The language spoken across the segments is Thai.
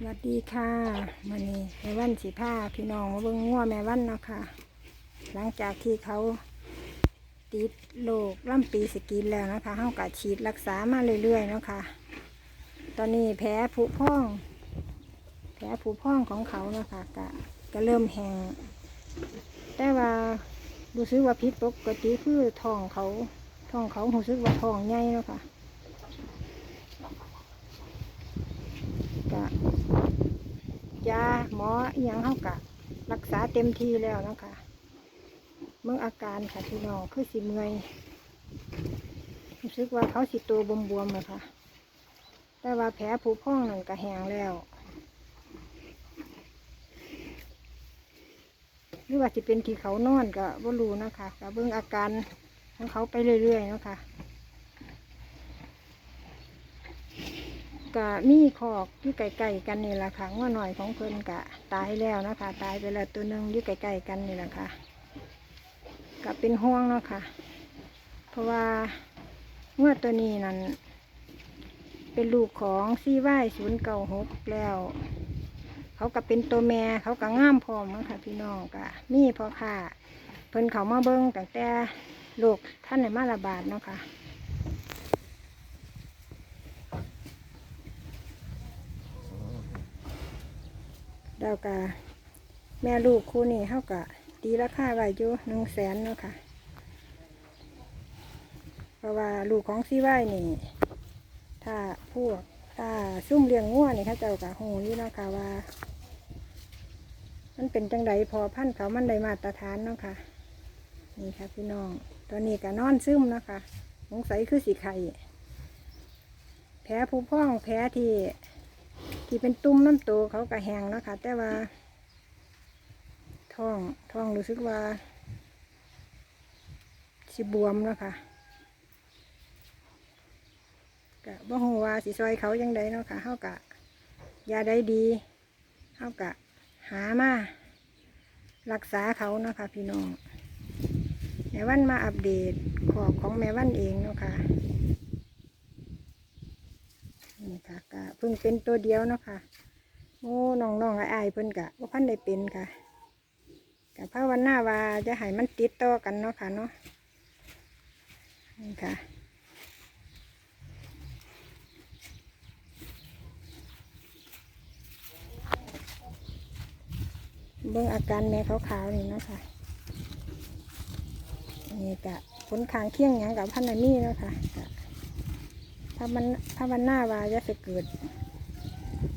สวัสดีค่ะมันนี้แม่วันสีผ้าพี่น้องมาเบิ่งงัวแม่วันเนาะค่ะ หลังจากที่เขาติดโรคล่ำปีสกินแล้วนะคะเฮากัฉีดรักษามาเรื่อยๆเนาะค่ะ ตอนนี้แผลผุพอง แผลผุพองของเขาเนาะค่ะก็ก็เริ่มแห้งแต่ว่ารู้สึกว่าพิษปกติคือท้องเขาท้องเขารู้สึกว่าท้องใหญ่เนาะค่ะก็ ยาหมออยังเข้ากะรักษาเต็มที่แล้วนะคะเมื่ออาการค่ะพี่น้องคือสิเมื่อยรู้สึกว่าเขาสิตัวบวมๆเลยค่ะ แต่ว่าแผลผุพองนั่นก็แห้งแล้วหรือว่าจะเป็นที่เขานอนก็บ่รู้นะคะก็เบิ่งอาการของเขาไปเรื่อยๆนะคะ ก็มีขอกอยู่ไกลๆกันนี่แหละค่ะว่าหน่อยของเพิ่นกะตายแล้วนะคะ ตายไปแล้วตัวหนึ่งอยู่ไกลๆกันนี่แหละค่ะก็เป็นห่วงเนาะค่ะ เพราะว่าเมื่อตัวนี้นั่นเป็นลูกของซีไว้ศูนย์เก่าหกแล้ว เขาก็เป็นตัวแม่เขาก็ง่ามพร้อมนะคะพี่น้องก็มีพ่อค่ะ เพิ่นเขามาเบิ้งตั้งแต่โรคท่านในมาระบาดเนาะค่ะ ดาวกาแม่ลูกคู่นี้เขาก็ตีราคาไว้อยู่หนึ่งแสนเนาะค่ะ เพราะว่าลูกของซีไว้นี่ ถ้าพวกถ้าซุ่มเลี้ยงงัวนี่เขาเจ้ากับหูอยู่เนาะค่ะว่า มันเป็นจังไดพอพันเขามันได้มาตรฐานเนาะค่ะ นี่ค่ะพี่น้องตอนนี้ก็นอนซึมเนาะค่ะสงสัยคือสีไข่แผลผู้พองแผลที่ ที่เป็นตุ่มน้ำโตเขาก็แห้งเนาะค่ะ แต่ว่าท้องท้องรู้สึกว่าสิบวมเนาะค่ะก็บ่ฮู้ว่าสิซอยเขายังไดเนาะค่ะเฮากะยาได้ดีเฮากะหามารักษาเขาเนาะค่ะพี่น้องแม่วันมาอัปเดตขอบของแม่วันเองเนาะค่ะ นี่ค่ะก็เพิ่งเป็นตัวเดียวเนาะค่ะโอ้น้องน้องๆอายเพิ่นกะว่าพันได้เป็นค่ะกับภาวนาว่าจะให้มันติดต่อกันเนาะค่ะเนาะนี่ค่ะเบิ่งอาการแม่ขาวๆนี่เนาะคะนี่กะผลข้างเคียงหยังกับพันธนี่เนาะค่ะ ถ้ามันถ้ามันหน้าว่าจะจะเกิด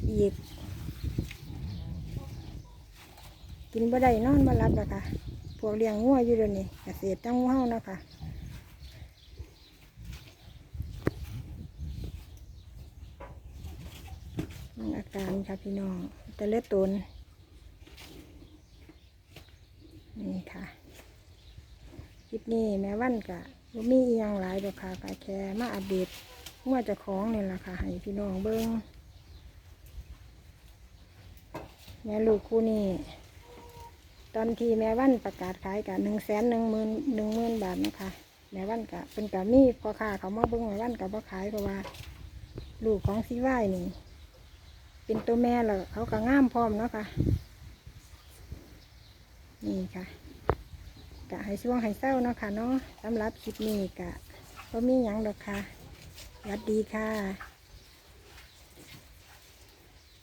อีก กินบ่ได้นอนบ่หลับอะค่ะพวกเลี้ยงงัวอยู่เดี๋ยวนี้เกษตรจังหว้านะค่ะอาการค่ะพี่น้องแต่เลือดตนนี่ค่ะคลิปนี้แม่วันกะบ่มีอีหยังหลายดอกค่ะก็แค่มาอัปเดต ว่าจะของเนี่ยแหละค่ะ ให้พี่น้องเบิ้งแม่ลูกคู่นี้ตอนที่แม่วันประกาศขายกะหนึ่งแสนหนึ่งหมื่นหนึ่งหมื่นบาทนะคะแม่วันกะเป็นกะมีพอค่าเขามาเบิ้งแม่วันกะบ่ขายเพราะว่า ลูกของซีไว้นี่ เป็นตัวแม่แล้วเขาก็ง่ามพร้อมเนาะค่ะนี่ค่ะกะให้ช่วงให้เศร้าเนาะค่ะเนาะสำหรับคลิปนี้กะก็มีหยังดอกค่ะ สวัสดีค่ะ